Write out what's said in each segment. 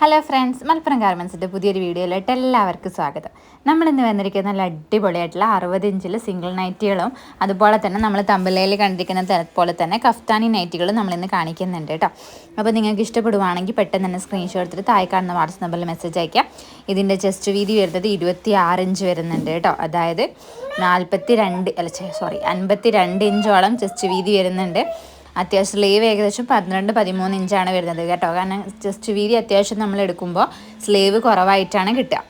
Hello friends Malappuram ഗാർമെൻസിന്റെ പുതിയൊരു വീഡിയോയിലോട്ട് എല്ലാവർക്കും സ്വാഗതം. നമ്മളിന്ന് വന്നിരിക്കുന്ന നല്ല അടിപൊളിയായിട്ടുള്ള അറുപത് ഇഞ്ചിൽ സിംഗിൾ നൈറ്റികളും അതുപോലെ തന്നെ നമ്മൾ തമ്പലയിൽ കണ്ടിരിക്കുന്ന പോലെ തന്നെ കഫ്താനി നൈറ്റികളും നമ്മളിന്ന് കാണിക്കുന്നുണ്ട് കേട്ടോ അപ്പോൾ നിങ്ങൾക്ക് ഇഷ്ടപ്പെടുവാണെങ്കിൽ പെട്ടെന്ന് തന്നെ സ്ക്രീൻഷോട്ട് എടുത്തിട്ട് താഴെ കാണുന്ന വാട്സപ്പ് നമ്പറിൽ മെസ്സേജ് അയക്കാം. ഇതിന്റെ ചെസ്റ്റ് വീതി വരുന്നത് ഇരുപത്തി ആറ് ഇഞ്ച് വരുന്നുണ്ട് കേട്ടോ അതായത് നാൽപ്പത്തി രണ്ട് അല്ല സോറി അൻപത്തി രണ്ട് ഇഞ്ചോളം ചെസ്റ്റ് വീതി വരുന്നുണ്ട്. അത്യാവശ്യം സ്ലീവ് ഏകദേശം പന്ത്രണ്ട് പതിമൂന്ന് ഇഞ്ചാണ് വരുന്നത് കേട്ടോ. കാരണം ജസ്റ്റ് വീതി അത്യാവശ്യം നമ്മൾ എടുക്കുമ്പോൾ സ്ലീവ് കുറവായിട്ടാണ് കിട്ടുക.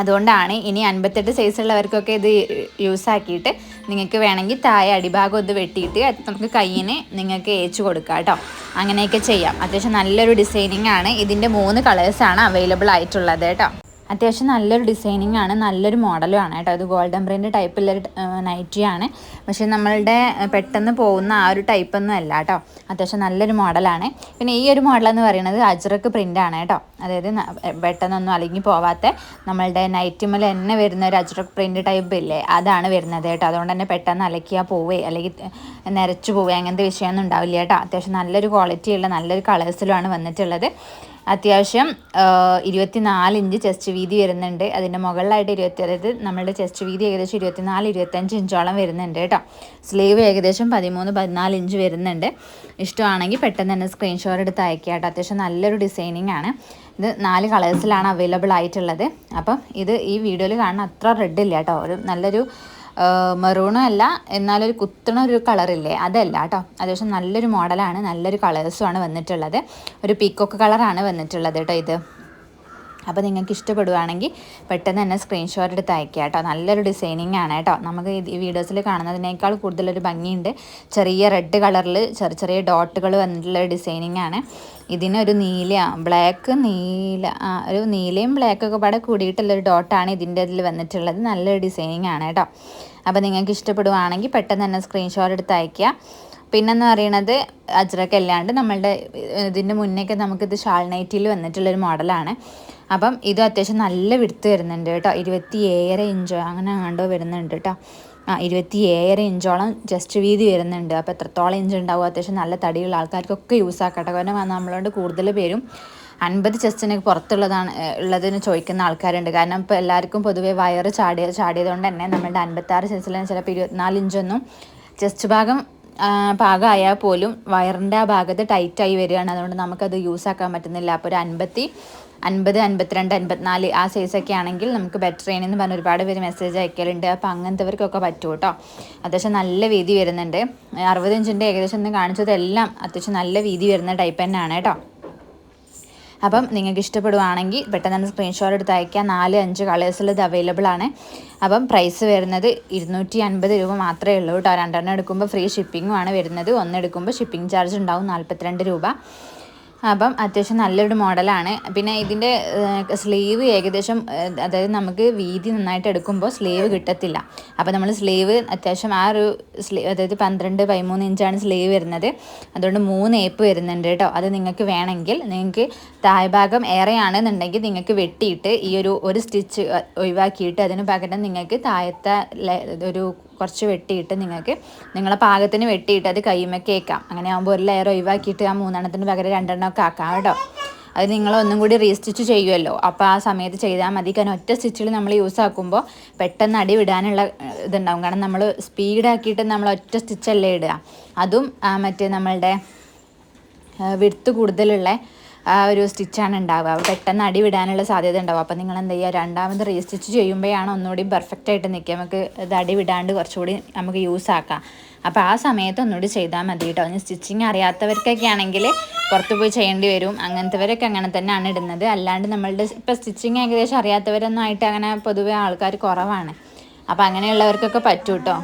അതുകൊണ്ടാണ് ഇനി അൻപത്തെട്ട് സൈസുള്ളവർക്കൊക്കെ ഇത് യൂസ് ആക്കിയിട്ട് നിങ്ങൾക്ക് വേണമെങ്കിൽ താഴെ അടിഭാഗം ഒന്ന് വെട്ടിയിട്ട് നമുക്ക് കയ്യിന് നിങ്ങൾക്ക് ഏച്ചു കൊടുക്കാം കേട്ടോ. അങ്ങനെയൊക്കെ ചെയ്യാം. അത്യാവശ്യം നല്ലൊരു ഡിസൈനിങ് ആണ്. ഇതിന്റെ മൂന്ന് കളേഴ്സാണ് അവൈലബിൾ ആയിട്ടുള്ളത് കേട്ടോ. അത്യാവശ്യം നല്ലൊരു ഡിസൈനിങ് ആണ് നല്ലൊരു മോഡലും ആണ് കേട്ടോ. ഇത് ഗോൾഡൻ പ്രിന്റ് ടൈപ്പുള്ളൊരു നൈറ്റിയാണ് പക്ഷേ നമ്മളുടെ പെട്ടെന്ന് പോകുന്ന ആ ഒരു ടൈപ്പൊന്നും അല്ല കേട്ടോ. അത്യാവശ്യം നല്ലൊരു മോഡലാണ് പിന്നെ ഈ ഒരു മോഡൽ എന്ന് പറയുന്നത് അജ്രക്ക് ആണ് കേട്ടോ. അതായത് പെട്ടെന്നൊന്നും അലങ്ങി പോവാത്ത നമ്മളുടെ നൈറ്റിമൽ തന്നെ വരുന്ന ഒരു അജ്രക്ക് പ്രിന്റ് ടൈപ്പ് ഇല്ലേ അതാണ് വരുന്നത് കേട്ടോ. അതുകൊണ്ട് തന്നെ പെട്ടെന്ന് അലക്കിയാൽ പോവേ അല്ലെങ്കിൽ നിരച്ചു പോവേ അങ്ങനത്തെ വിഷയമൊന്നും ഉണ്ടാവില്ല കേട്ടോ. അത്യാവശ്യം നല്ലൊരു ക്വാളിറ്റിയുള്ള നല്ലൊരു കളേഴ്സിലുമാണ് വന്നിട്ടുള്ളത്. അത്യാവശ്യം ഇരുപത്തിനാല് ഇഞ്ച് ചെസ്റ്റ് വീതി വരുന്നുണ്ട്. അതിന്റെ മുകളിലായിട്ട് ഇരുപത്തി അതായത് നമ്മളുടെ ചെസ്റ്റ് വീതി ഏകദേശം ഇരുപത്തിനാല് ഇരുപത്തഞ്ച് ഇഞ്ചോളം വരുന്നുണ്ട് കേട്ടോ. സ്ലീവ് ഏകദേശം പതിമൂന്ന് പതിനാല് ഇഞ്ച് വരുന്നുണ്ട്. ഇഷ്ടമാണെങ്കിൽ പെട്ടെന്ന് തന്നെ സ്ക്രീൻഷോട്ട് എടുത്ത് അയക്കുക കേട്ടോ. അത്യാവശ്യം നല്ലൊരു ഡിസൈനിങ് ആണ്. ഇത് നാല് കളേഴ്സിലാണ് അവൈലബിൾ ആയിട്ടുള്ളത്. അപ്പം ഇത് ഈ വീഡിയോയിൽ കാണുന്ന അത്ര റെഡ് ഇല്ല കേട്ടോ. ഒരു നല്ലൊരു മെറൂണും അല്ല എന്നാലൊരു കുത്തണ ഒരു കളറില്ലേ അതല്ല കേട്ടോ അത്യാവശ്യം നല്ലൊരു മോഡലാണ് നല്ലൊരു കളേഴ്സുമാണ് വന്നിട്ടുള്ളത്. ഒരു പീക്കോക്ക് കളറാണ് വന്നിട്ടുള്ളത് കേട്ടോ ഇത്. അപ്പോൾ നിങ്ങൾക്ക് ഇഷ്ടപ്പെടുവാണെങ്കിൽ പെട്ടെന്ന് തന്നെ സ്ക്രീൻഷോട്ട് എടുത്ത് അയക്കുക കേട്ടോ. നല്ലൊരു ഡിസൈനിങ് ആണ് കേട്ടോ. നമുക്ക് ഈ വീഡിയോസിൽ കാണുന്നതിനേക്കാൾ കൂടുതലൊരു ഭംഗിയുണ്ട്. ചെറിയ റെഡ് കളറിൽ ചെറിയ ചെറിയ ഡോട്ടുകൾ വന്നിട്ടുള്ള ഡിസൈനിങ് ആണ്. ഇതിനൊരു നീല ബ്ലാക്ക് നീല ഒരു നീലയും ബ്ലാക്കൊക്കെ പാടെ കൂടിയിട്ടുള്ളൊരു ഡോട്ടാണ് ഇതിന്റെ ഇതിൽ വന്നിട്ടുള്ളത്. നല്ലൊരു ഡിസൈനിങ് ആണ് കേട്ടോ. അപ്പോൾ നിങ്ങൾക്ക് ഇഷ്ടപ്പെടുവാണെങ്കിൽ പെട്ടെന്ന് തന്നെ സ്ക്രീൻഷോട്ട് എടുത്ത് അയക്കുക പിന്നെന്ന് പറയണത് അജ്രക്ക് അല്ലാണ്ട് നമ്മളുടെ ഇതിന്റെ മുന്നേക്ക് നമുക്കിത് ഷാൾ നൈറ്റിൽ വന്നിട്ടുള്ളൊരു മോഡലാണ്. അപ്പം ഇത് അത്യാവശ്യം നല്ല വിടുത്ത് വരുന്നുണ്ട് കേട്ടോ. ഇരുപത്തി ഏഴര ഇഞ്ചോ അങ്ങനെ ആണ്ടോ വരുന്നുണ്ട് കേട്ടോ. ആ ഇരുപത്തി ഏഴര ഇഞ്ചോളം ജസ്റ്റ് വീതി വരുന്നുണ്ട്. അപ്പോൾ എത്രത്തോളം ഇഞ്ച് ഉണ്ടാവും അത്യാവശ്യം നല്ല തടിയുള്ള ആൾക്കാർക്കൊക്കെ യൂസ് ആക്കട്ടെ. കാരണം നമ്മളോട് കൂടുതൽ പേരും അൻപത് ചെസ്റ്റിന് പുറത്തുള്ളതാണ് ഉള്ളതെന്ന് ചോദിക്കുന്ന ആൾക്കാരുണ്ട്. കാരണം ഇപ്പോൾ എല്ലാവർക്കും പൊതുവെ വയറ് ചാടിയ ചാടിയതുകൊണ്ട് തന്നെ നമ്മളുടെ അൻപത്താറ് ചെസ്റ്റിലാണ് ചിലപ്പോൾ ഇരുപത്തിനാല് ഇഞ്ചൊന്നും ചെസ്റ്റ് ഭാഗം പാകമായാൽ പോലും വയറിന്റെ ആ ഭാഗത്ത് ടൈറ്റായി വരികയാണ്. അതുകൊണ്ട് നമുക്കത് യൂസ് ആക്കാൻ പറ്റുന്നില്ല. അപ്പോൾ ഒരു അൻപത്തി അൻപത് അൻപത്തിരണ്ട് അൻപത്തിനാല് ആ സൈസൊക്കെ ആണെങ്കിൽ നമുക്ക് ബെറ്റർ എന്ന് പറഞ്ഞ് ഒരുപാട് പേര് മെസ്സേജ് അയക്കലുണ്ട്. അപ്പോൾ അങ്ങനത്തെവർക്കൊക്കെ പറ്റും കേട്ടോ. അത്യാവശ്യം നല്ല വീതി വരുന്നുണ്ട്. അറുപത് ഇഞ്ചിന്റെ ഏകദേശം ഒന്ന് കാണിച്ചതെല്ലാം അത്യാവശ്യം നല്ല വീതി വരുന്ന ടൈപ്പ് തന്നെയാണ് കേട്ടോ. അപ്പം നിങ്ങൾക്ക് ഇഷ്ടപ്പെടുവാണെങ്കിൽ പെട്ടെന്ന് തന്നെ സ്ക്രീൻഷോട്ട് എടുത്ത് അയക്കാം നാല് അഞ്ച് കളേഴ്സിൽ ഇത് അവൈലബിൾ ആണ്. അപ്പം പ്രൈസ് വരുന്നത് ഇരുന്നൂറ്റി അൻപത് രൂപ മാത്രമേ ഉള്ളൂ കേട്ടോ. രണ്ടെണ്ണം എടുക്കുമ്പോൾ ഫ്രീ ഷിപ്പിങ്ങും ആണ് വരുന്നത്. ഒന്ന് എടുക്കുമ്പോൾ ഷിപ്പിംഗ് ചാർജ് ഉണ്ടാവും നാൽപ്പത്തിരണ്ട് രൂപ. അപ്പം അത്യാവശ്യം നല്ലൊരു മോഡലാണ്. പിന്നെ ഇതിന്റെ സ്ലീവ് ഏകദേശം അതായത് നമുക്ക് വീതി നന്നായിട്ട് എടുക്കുമ്പോൾ സ്ലീവ് കിട്ടത്തില്ല. അപ്പോൾ നമ്മൾ സ്ലീവ് അത്യാവശ്യം ആ ഒരു സ്ലീവ് അതായത് പന്ത്രണ്ട് പതിമൂന്ന് ഇഞ്ചാണ് സ്ലീവ് വരുന്നത്. അതുകൊണ്ട് മൂന്ന് ഏപ്പ് വരുന്നുണ്ട് കേട്ടോ. അത് നിങ്ങൾക്ക് വേണമെങ്കിൽ നിങ്ങൾക്ക് താഴ്ഭാഗം ഏറെയാണെന്നുണ്ടെങ്കിൽ നിങ്ങൾക്ക് വെട്ടിയിട്ട് ഈ ഒരു ഒരു സ്റ്റിച്ച് ഒഴിവാക്കിയിട്ട് അതിന് പകരം നിങ്ങൾക്ക് താഴത്തെ ഒരു കുറച്ച് വെട്ടിയിട്ട് നിങ്ങൾക്ക് നിങ്ങളെ പാകത്തിന് വെട്ടിയിട്ട് അത് കൈമക്കേക്കാം അങ്ങനെ ആകുമ്പോൾ ഒരു ലെയർ ഒഴിവാക്കിയിട്ട് ആ മൂന്നെണ്ണത്തിന് പകരം രണ്ടെണ്ണമൊക്കെ ആക്കാം കേട്ടോ. അത് നിങ്ങൾ ഒന്നും കൂടി റീസ്റ്റിച്ച് ചെയ്യുമല്ലോ അപ്പോൾ ആ സമയത്ത് ചെയ്താൽ മതി. കാരണം ഒറ്റ സ്റ്റിച്ചിൽ നമ്മൾ യൂസ് ആക്കുമ്പോൾ പെട്ടെന്ന് അടി വിടാനുള്ള ഇതുണ്ടാവും. കാരണം നമ്മൾ സ്പീഡാക്കിയിട്ട് നമ്മൾ ഒറ്റ സ്റ്റിച്ചല്ലേ ഇടുക. അതും മറ്റേ നമ്മളുടെ വിടുത്ത് കൂടുതലുള്ള ഒരു സ്റ്റിച്ചാണ് ഉണ്ടാവുക. പെട്ടെന്ന് അടി വിടാനുള്ള സാധ്യത ഉണ്ടാവും. അപ്പോൾ നിങ്ങൾ എന്താ ചെയ്യുക? രണ്ടാമത് റീസ്റ്റിച്ച് ചെയ്യുമ്പോഴാണ് ഒന്നുകൂടി പെർഫെക്റ്റ് ആയിട്ട് നിൽക്കുക നമുക്ക് ഇത് അടി വിടാണ്ട് കുറച്ചുകൂടി നമുക്ക് യൂസ് ആക്കാം. അപ്പോൾ ആ സമയത്ത് ഒന്നുകൂടി ചെയ്താൽ മതി കേട്ടോ ഇനി സ്റ്റിച്ചിങ് അറിയാത്തവർക്കൊക്കെ ആണെങ്കിൽ പുറത്ത് പോയി ചെയ്യേണ്ടി വരും. അങ്ങനത്തെവരൊക്കെ അങ്ങനെ തന്നെയാണ് ഇടുന്നത്. അല്ലാണ്ട് നമ്മളുടെ ഇപ്പോൾ സ്റ്റിച്ചിങ് ഏകദേശം അറിയാത്തവരൊന്നും ആയിട്ട് അങ്ങനെ പൊതുവെ ആൾക്കാർ കുറവാണ്. അപ്പോൾ അങ്ങനെയുള്ളവർക്കൊക്കെ പറ്റും കേട്ടോ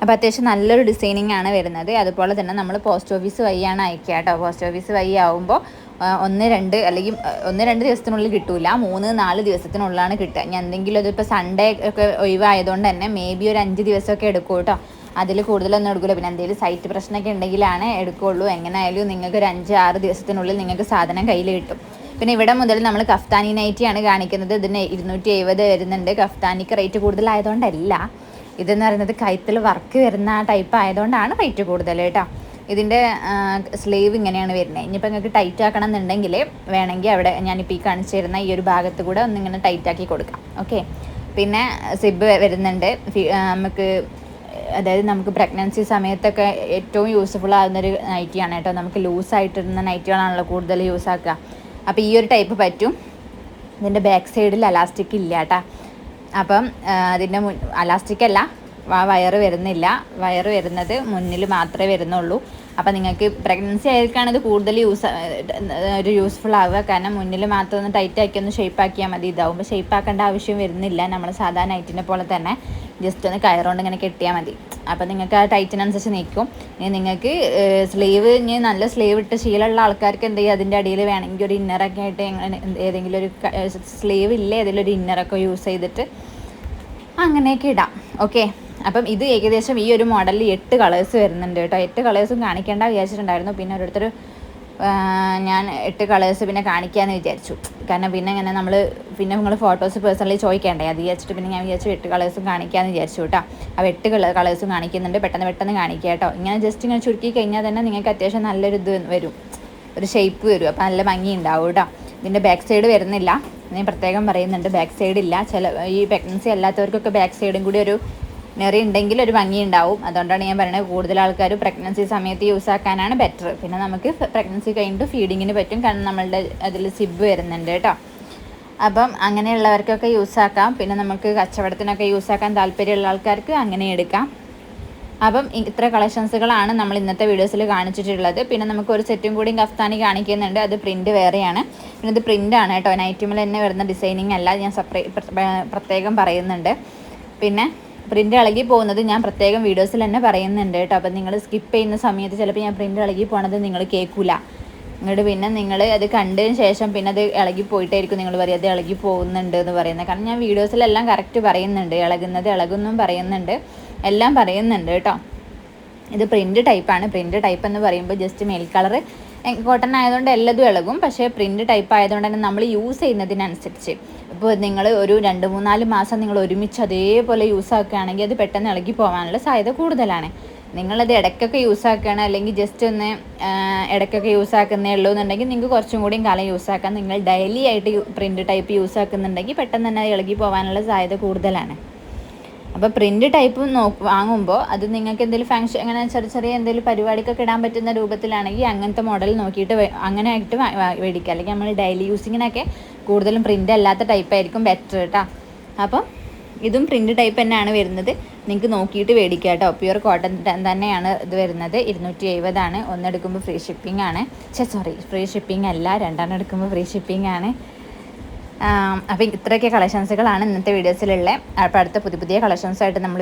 അപ്പോൾ അത്യാവശ്യം നല്ലൊരു ഡിസൈനിങ് ആണ് വരുന്നത്. അതുപോലെ തന്നെ നമ്മൾ പോസ്റ്റ് ഓഫീസ് വഴിയാണ് അയക്കുക കേട്ടോ പോസ്റ്റ് ഓഫീസ് വഴി ആവുമ്പോൾ ഒന്ന് രണ്ട് അല്ലെങ്കിൽ ഒന്ന് രണ്ട് ദിവസത്തിനുള്ളിൽ കിട്ടൂല. മൂന്ന് നാല് ദിവസത്തിനുള്ളിലാണ് കിട്ടുക. ഞാൻ എന്തെങ്കിലും അതിപ്പോൾ സൺഡേ ഒക്കെ ഒഴിവായതുകൊണ്ട് തന്നെ മേ ബി ഒരു അഞ്ച് ദിവസമൊക്കെ എടുക്കും കേട്ടോ അതിൽ കൂടുതലൊന്നും എടുക്കില്ല പിന്നെ എന്തെങ്കിലും സൈറ്റ് പ്രശ്നമൊക്കെ ഉണ്ടെങ്കിലാണ് എടുക്കുകയുള്ളൂ എങ്ങനെയായാലും നിങ്ങൾക്ക് ഒരു അഞ്ച് ആറ് ദിവസത്തിനുള്ളിൽ നിങ്ങൾക്ക് സാധനം കയ്യിൽ കിട്ടും. പിന്നെ ഇവിടെ മുതൽ നമ്മൾ കഫ്താനി നൈറ്റിയാണ് കാണിക്കുന്നത്. ഇതിന് ഇരുന്നൂറ്റി എഴുപത് വരുന്നുണ്ട്. കഫ്താനിക്ക് റേറ്റ് കൂടുതലായതുകൊണ്ടല്ല. ഇതെന്ന് പറയുന്നത് കൈത്തിൽ വർക്ക് വരുന്ന ടൈപ്പ് ആയതുകൊണ്ടാണ് റേറ്റ് കൂടുതൽ കേട്ടോ ഇതിന്റെ സ്ലീവ് ഇങ്ങനെയാണ് വരുന്നത്. ഇനിയിപ്പോൾ നിങ്ങൾക്ക് ടൈറ്റ് ആക്കണം എന്നുണ്ടെങ്കിൽ വേണമെങ്കിൽ അവിടെ ഞാനിപ്പോൾ ഈ കാണിച്ചു തരുന്ന ഈ ഒരു ഭാഗത്ത് കൂടെ ഒന്നിങ്ങനെ ടൈറ്റ് ആക്കി കൊടുക്കാം. ഓക്കെ പിന്നെ സിബ് വരുന്നുണ്ട്. നമുക്ക് അതായത് നമുക്ക് പ്രഗ്നൻസി സമയത്തൊക്കെ ഏറ്റവും യൂസ്ഫുൾ ആകുന്നൊരു നൈറ്റിയാണ് കേട്ടോ. നമുക്ക് ലൂസായിട്ടിരുന്ന നൈറ്റികളാണല്ലോ കൂടുതൽ യൂസ് ആക്കുക. അപ്പോൾ ഈ ഒരു ടൈപ്പ് പറ്റും. ഇതിന്റെ ബാക്ക് സൈഡിൽ അലാസ്റ്റിക് ഇല്ല കേട്ടോ. അപ്പം അതിന്റെ മുൻ അലാസ്റ്റിക് അല്ല. വയറ് വരുന്നില്ല. വയറ് വരുന്നത് മുന്നിൽ മാത്രമേ വരുന്നുള്ളൂ. അപ്പോൾ നിങ്ങൾക്ക് പ്രഗ്നൻസി ആയിരിക്കാണ് ഇത് കൂടുതൽ യൂസ് ഒരു യൂസ്ഫുൾ ആവുക. കാരണം മുന്നിൽ മാത്രം ഒന്ന് ടൈറ്റ് ആക്കി ഒന്ന് ഷേപ്പ് ആക്കിയാൽ മതി. ഇതാവുമ്പോൾ ഷേപ്പ് ആക്കേണ്ട ആവശ്യം വരുന്നില്ല. നമ്മൾ സാധാരണ നൈറ്റിനെ പോലെ തന്നെ ജസ്റ്റ് ഒന്ന് കയറുകൊണ്ട് ഇങ്ങനെ കെട്ടിയാൽ മതി. അപ്പോൾ നിങ്ങൾക്ക് ആ ടൈറ്റിനനുസരിച്ച് നിൽക്കും. ഇനി നിങ്ങൾക്ക് സ്ലീവ് ഇനി നല്ല സ്ലീവ് ഇട്ട് ശീലമുള്ള ആൾക്കാർക്ക് എന്ത് ചെയ്യും? അതിന്റെ അടിയിൽ വേണമെങ്കിൽ ഒരു ഇന്നറൊക്കെ ആയിട്ട് ഏതെങ്കിലും ഒരു സ്ലീവ് ഇല്ല? ഏതെങ്കിലും ഒരു ഇന്നറൊക്കെ യൂസ് ചെയ്തിട്ട് അങ്ങനെയൊക്കെ ഇടാം. ഓക്കെ അപ്പം ഇത് ഏകദേശം ഈ ഒരു മോഡലിൽ എട്ട് കളേഴ്സ് വരുന്നുണ്ട് കേട്ടോ. എട്ട് കളേഴ്സും കാണിക്കേണ്ട വിചാരിച്ചിട്ടുണ്ടായിരുന്നു. പിന്നെ ഓരോരുത്തർ ഞാൻ എട്ട് കളേഴ്സ് പിന്നെ കാണിക്കാമെന്ന് വിചാരിച്ചു. കാരണം പിന്നെ ഇങ്ങനെ നമ്മൾ പിന്നെ നിങ്ങൾ ഫോട്ടോസ് പേഴ്സണലി ചോദിക്കേണ്ടേ? അത് വിചാരിച്ചിട്ട് പിന്നെ ഞാൻ വിചാരിച്ചു എട്ട് കളേഴ്സും കാണിക്കാമെന്ന് വിചാരിച്ചു കേട്ടോ. അപ്പോൾ എട്ട് കളേഴ്സും കാണിക്കുന്നുണ്ട്. പെട്ടെന്ന് പെട്ടെന്ന് കാണിക്കുക കേട്ടോ. ഇങ്ങനെ ജസ്റ്റ് ഇങ്ങനെ ചുരുക്കി കഴിഞ്ഞാൽ തന്നെ നിങ്ങൾക്ക് അത്യാവശ്യം നല്ലൊരു ഇത് വരും. ഒരു ഷേപ്പ് വരും. അപ്പോൾ നല്ല ഭംഗി ഉണ്ടാവും കേട്ടോ. ഇതിന്റെ ബാക്ക് സൈഡ് വരുന്നില്ല. ഞാൻ പ്രത്യേകം പറയുന്നുണ്ട് ബാക്ക് സൈഡ് ഇല്ല. ചില ഈ പ്രഗ്നൻസി അല്ലാത്തവർക്കൊക്കെ ബാക്ക് സൈഡും കൂടി ഒരു നെറി ഉണ്ടെങ്കിൽ ഒരു ഭംഗി ഉണ്ടാവും അതുകൊണ്ടാണ് ഞാൻ പറയുന്നത് കൂടുതൽ ആൾക്കാർ പ്രഗ്നൻസി സമയത്ത് യൂസ് ആക്കാനാണ് ബെറ്റർ പിന്നെ നമുക്ക് പ്രഗ്നൻസി കഴിഞ്ഞിട്ട് ഫീഡിങ്ങിന് പറ്റും. കാരണം നമ്മളുടെ അതിൽ സിബ് വരുന്നുണ്ട് കേട്ടോ. അപ്പം അങ്ങനെയുള്ളവർക്കൊക്കെ യൂസ് ആക്കാം. പിന്നെ നമുക്ക് കച്ചവടത്തിനൊക്കെ യൂസ് ആക്കാൻ താല്പര്യമുള്ള ആൾക്കാർക്ക് അങ്ങനെ എടുക്കാം. അപ്പം ഇത്ര കളക്ഷൻസുകളാണ് നമ്മൾ ഇന്നത്തെ വീഡിയോസിൽ കാണിച്ചിട്ടുള്ളത്. പിന്നെ നമുക്ക് ഒരു സെറ്റും കൂടി കഫ്താനി കാണിക്കുന്നുണ്ട്. അത് പ്രിന്റ് വേറെയാണ്. പിന്നെ ഇത് പ്രിന്റാണ് കേട്ടോ. നൈറ്റുമിൽ തന്നെ വരുന്ന ഡിസൈനിങ് അല്ല. ഞാൻ സെപ്പറേ പ്രത്യേകം പറയുന്നുണ്ട്. പിന്നെ പ്രിന്റ് ഇളകി പോകുന്നത് ഞാൻ പ്രത്യേകം വീഡിയോസിൽ തന്നെ പറയുന്നുണ്ട് കേട്ടോ. അപ്പം നിങ്ങൾ സ്കിപ്പ് ചെയ്യുന്ന സമയത്ത് ചിലപ്പോൾ ഞാൻ പ്രിന്റ് ഇളകി പോണത് നിങ്ങൾ കേൾക്കില്ല ഇങ്ങോട്ട് പിന്നെ നിങ്ങൾ അത് കണ്ടതിന് ശേഷം പിന്നെ അത് ഇളകി പോയിട്ടായിരിക്കും നിങ്ങൾ പറയുക അത് ഇളകി പോകുന്നുണ്ട് എന്ന് പറയുന്നത്. കാരണം ഞാൻ വീഡിയോസിലെല്ലാം കറക്റ്റ് പറയുന്നുണ്ട് ഇളകുന്നത് ഇളകുന്നും പറയുന്നുണ്ട് എല്ലാം പറയുന്നുണ്ട് കേട്ടോ. ഇത് പ്രിന്റ് ടൈപ്പാണ് പ്രിന്റ് ടൈപ്പ് എന്ന് പറയുമ്പോൾ ജസ്റ്റ് മെയിൽ കളർ കോട്ടൺ ആയതുകൊണ്ട് എല്ലാതും ഇളകും. പക്ഷേ പ്രിന്റ് ടൈപ്പ് ആയതുകൊണ്ട് തന്നെ നമ്മൾ യൂസ് ചെയ്യുന്നതിനനുസരിച്ച്. ഇപ്പോൾ നിങ്ങൾ ഒരു രണ്ട് മൂന്നാൽ മാസം നിങ്ങൾ ഒരുമിച്ച് അതേപോലെ യൂസ് ആക്കുകയാണെങ്കിൽ അത് പെട്ടെന്ന് ഇളകി പോകാനുള്ള സാധ്യത കൂടുതലാണ്. നിങ്ങളത് ഇടയ്ക്കൊക്കെ യൂസ് ആക്കുകയാണ്. അല്ലെങ്കിൽ ജസ്റ്റ് ഒന്ന് ഇടയ്ക്കൊക്കെ യൂസ് ആക്കുന്നേ ഉള്ളൂ എന്നുണ്ടെങ്കിൽ നിങ്ങൾക്ക് കുറച്ചും കൂടിയും കാലം യൂസ് ആക്കാം. നിങ്ങൾ ഡെയിലി ആയിട്ട് പ്രിന്റ് ടൈപ്പ് യൂസ് ആക്കുന്നുണ്ടെങ്കിൽ പെട്ടെന്ന് തന്നെ ഇളകി പോകാനുള്ള സാധ്യത കൂടുതലാണ്. അപ്പോൾ പ്രിന്റ് ടൈപ്പ് നോ വാങ്ങുമ്പോൾ അത് നിങ്ങൾക്ക് എന്തെങ്കിലും ഫങ്ഷൻ അങ്ങനെ ചെറിയ ചെറിയ എന്തെങ്കിലും പരിപാടിക്കൊക്കെ ഇടാൻ പറ്റുന്ന രൂപത്തിലാണെങ്കിൽ അങ്ങനത്തെ മോഡൽ നോക്കിയിട്ട് അങ്ങനെ ആയിട്ട് മേടിക്കുക. അല്ലെങ്കിൽ നമ്മൾ ഡെയിലി യൂസിങ്ങിനൊക്കെ കൂടുതലും പ്രിന്റ് അല്ലാത്ത ടൈപ്പ് ആയിരിക്കും ബെറ്റർ കേട്ടോ അപ്പം ഇതും പ്രിന്റ് ടൈപ്പ് തന്നെയാണ് വരുന്നത്. നിങ്ങൾക്ക് നോക്കിയിട്ട് മേടിക്കുക കേട്ടോ പ്യുവർ കോട്ടൺ തന്നെയാണ് ഇത് വരുന്നത്. ഇരുന്നൂറ്റി എഴുപതാണ് ഒന്നെടുക്കുമ്പോൾ ഫ്രീ ഷിപ്പിംഗ് ആണ്. ചേ സോറി ഫ്രീ ഷിപ്പിംഗ് അല്ല. രണ്ടെണ്ണം എടുക്കുമ്പോൾ ഫ്രീ ഷിപ്പിംഗ് ആണ്. അപ്പോൾ ഇത്രയൊക്കെ കളക്ഷൻസുകളാണ് ഇന്നത്തെ വീഡിയോസിലുള്ള അപ്പോൾ അടുത്ത പുതിയ പുതിയ കളക്ഷൻസായിട്ട് നമ്മൾ